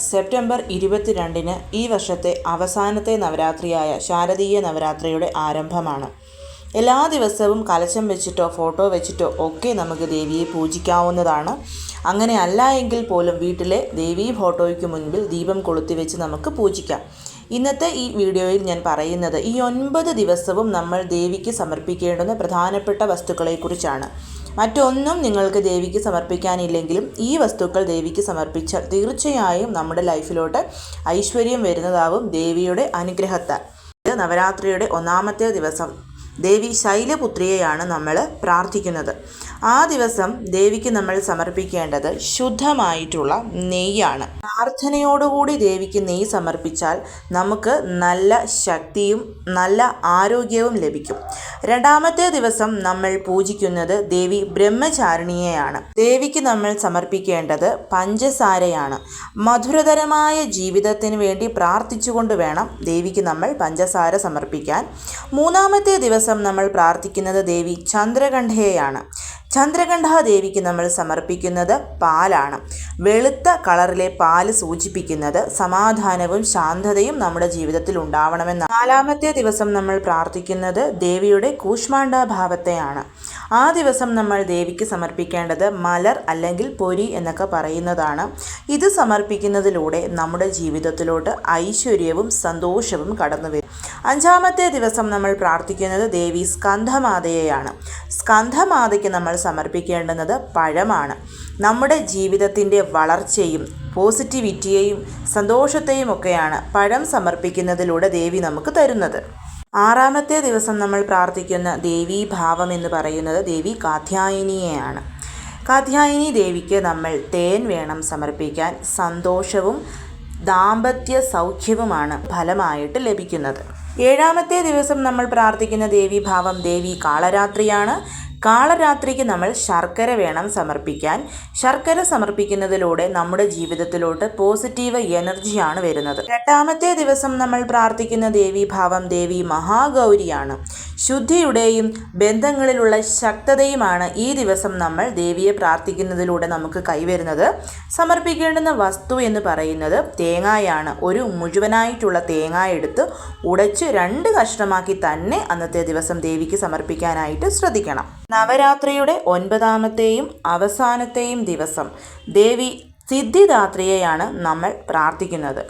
September ഇരുപത്തിരണ്ടിന് ഈ വർഷത്തെ അവസാനത്തെ നവരാത്രിയായ ശാരദീയ നവരാത്രിയുടെ ആരംഭമാണ്. എല്ലാ ദിവസവും കലശം വെച്ചിട്ടോ ഫോട്ടോ വെച്ചിട്ടോ ഒക്കെ നമുക്ക് ദേവിയെ പൂജിക്കാവുന്നതാണ്. അങ്ങനെ അല്ല എങ്കിൽ പോലും വീട്ടിലെ ദേവി ഫോട്ടോയ്ക്ക് മുൻപിൽ ദീപം കൊളുത്തി വെച്ച് നമുക്ക് പൂജിക്കാം. ഇന്നത്തെ ഈ വീഡിയോയിൽ ഞാൻ പറയുന്നത് ഈ ഒൻപത് ദിവസവും നമ്മൾ ദേവിക്ക് സമർപ്പിക്കേണ്ടുന്ന പ്രധാനപ്പെട്ട വസ്തുക്കളെക്കുറിച്ചാണ്. മറ്റൊന്നും നിങ്ങൾക്ക് ദേവിക്ക് സമർപ്പിക്കാനില്ലെങ്കിലും ഈ വസ്തുക്കൾ ദേവിക്ക് സമർപ്പിച്ചാൽ തീർച്ചയായും നമ്മുടെ ലൈഫിലോട്ട് ഐശ്വര്യം വരുന്നതാവും ദേവിയുടെ അനുഗ്രഹത്താൽ. നവരാത്രിയുടെ ഒന്നാമത്തെ ദിവസം. ദേവി ശൈലപുത്രിയെയാണ് നമ്മൾ പ്രാർത്ഥിക്കുന്നത്. ആ ദിവസം ദേവിക്ക് നമ്മൾ സമർപ്പിക്കേണ്ടത് ശുദ്ധമായിട്ടുള്ള നെയ്യാണ്. പ്രാർത്ഥനയോടുകൂടി ദേവിക്ക് നെയ്യ് സമർപ്പിച്ചാൽ നമുക്ക് നല്ല ശക്തിയും നല്ല ആരോഗ്യവും ലഭിക്കും. രണ്ടാമത്തെ ദിവസം നമ്മൾ പൂജിക്കുന്നത് ദേവി ബ്രഹ്മചാരിണിയെയാണ്. ദേവിക്ക് നമ്മൾ സമർപ്പിക്കേണ്ടത് പഞ്ചസാരയാണ്. മധുരതരമായ ജീവിതത്തിന് വേണ്ടി പ്രാർത്ഥിച്ചുകൊണ്ട് വേണം ദേവിക്ക് നമ്മൾ പഞ്ചസാര സമർപ്പിക്കാൻ. മൂന്നാമത്തെ ദിവസം നമ്മൾ പ്രാർത്ഥിക്കുന്നത് ദേവി ചന്ദ്രകണ്ഠയെയാണ്. ചന്ദ്രകണ്ഠ ദേവിക്ക് നമ്മൾ സമർപ്പിക്കുന്നത് പാലാണ്. വെളുത്ത കളറിലെ പാൽ സൂചിപ്പിക്കുന്നത് സമാധാനവും ശാന്തതയും നമ്മുടെ ജീവിതത്തിൽ ഉണ്ടാവണമെന്ന് നാലാമത്തെ ദിവസം നമ്മൾ പ്രാർത്ഥിക്കുന്നത് ദേവിയുടെ കൂഷ്മാണ്ഡ ഭാവത്തെയാണ് ആ ദിവസം നമ്മൾ ദേവിക്ക് സമർപ്പിക്കേണ്ടത് മലർ അല്ലെങ്കിൽ പൊരി എന്നൊക്കെ പറയുന്നതാണ്. ഇത് സമർപ്പിക്കുന്നതിലൂടെ നമ്മുടെ ജീവിതത്തിലോട്ട് ഐശ്വര്യവും സന്തോഷവും കടന്നു വരും അഞ്ചാമത്തെ ദിവസം നമ്മൾ പ്രാർത്ഥിക്കുന്നത് ദേവി സ്കന്ധമാതയെയാണ്. സ്കന്ധമാതയ്ക്ക് നമ്മൾ സമർപ്പിക്കേണ്ടുന്നത് പഴമാണ്. നമ്മുടെ ജീവിതത്തിന്റെ വളർച്ചയും പോസിറ്റിവിറ്റിയെയും സന്തോഷത്തെയും ഒക്കെയാണ് പഴം സമർപ്പിക്കുന്നതിലൂടെ ദേവി നമുക്ക് തരുന്നത്. ആറാമത്തെ ദിവസം നമ്മൾ പ്രാർത്ഥിക്കുന്ന ദേവീഭാവം എന്ന് പറയുന്നത് ദേവി കാധ്യായനിയെയാണ് കാധ്യായനി ദേവിക്ക് നമ്മൾ തേൻ വേണം സമർപ്പിക്കാൻ. സന്തോഷവും ദാമ്പത്യ സൗഖ്യവുമാണ് ഫലമായിട്ട് ലഭിക്കുന്നത്. ഏഴാമത്തെ ദിവസം നമ്മൾ പ്രാർത്ഥിക്കുന്ന ദേവീഭാവം ദേവി കാളരാത്രിയാണ്. കാളരാത്രിക്ക് നമ്മൾ ശർക്കര വേണം സമർപ്പിക്കാൻ. ശർക്കര സമർപ്പിക്കുന്നതിലൂടെ നമ്മുടെ ജീവിതത്തിലോട്ട് പോസിറ്റീവ് എനർജിയാണ് വരുന്നത്. എട്ടാമത്തെ ദിവസം നമ്മൾ പ്രാർത്ഥിക്കുന്ന ദേവീഭാവം ദേവി മഹാഗൗരിയാണ്. ശുദ്ധിയുടെയും ബന്ധങ്ങളിലുള്ള ശക്തതയുമാണ് ഈ ദിവസം നമ്മൾ ദേവിയെ പ്രാർത്ഥിക്കുന്നതിലൂടെ നമുക്ക് കൈവരുന്നത്. സമർപ്പിക്കേണ്ടുന്ന വസ്തു എന്ന് പറയുന്നത് തേങ്ങായാണ്. ഒരു മുഴുവനായിട്ടുള്ള തേങ്ങ എടുത്ത് ഉടച്ച് രണ്ട് കഷ്ണമാക്കി തന്നെ അന്നത്തെ ദിവസം ദേവിക്ക് സമർപ്പിക്കാനായിട്ട് ശ്രദ്ധിക്കണം. നവരാത്രിയുടെ ഒൻപതാമത്തെയും അവസാനത്തെയും ദിവസം ദേവി സിദ്ധിദാത്രിയെയാണ് നമ്മൾ പ്രാർത്ഥിക്കുന്നത്.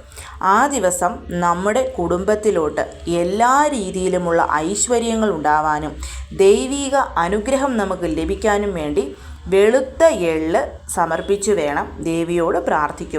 ആ ദിവസം നമ്മുടെ കുടുംബത്തിലോട്ട് എല്ലാ രീതിയിലുമുള്ള ഐശ്വര്യങ്ങൾ ഉണ്ടാവാനും ദൈവിക അനുഗ്രഹം നമുക്ക് ലഭിക്കാനും വേണ്ടി വെളുത്ത എള്ള് സമർപ്പിച്ചു വേണം ദേവിയോട് പ്രാർത്ഥിക്കുവാൻ.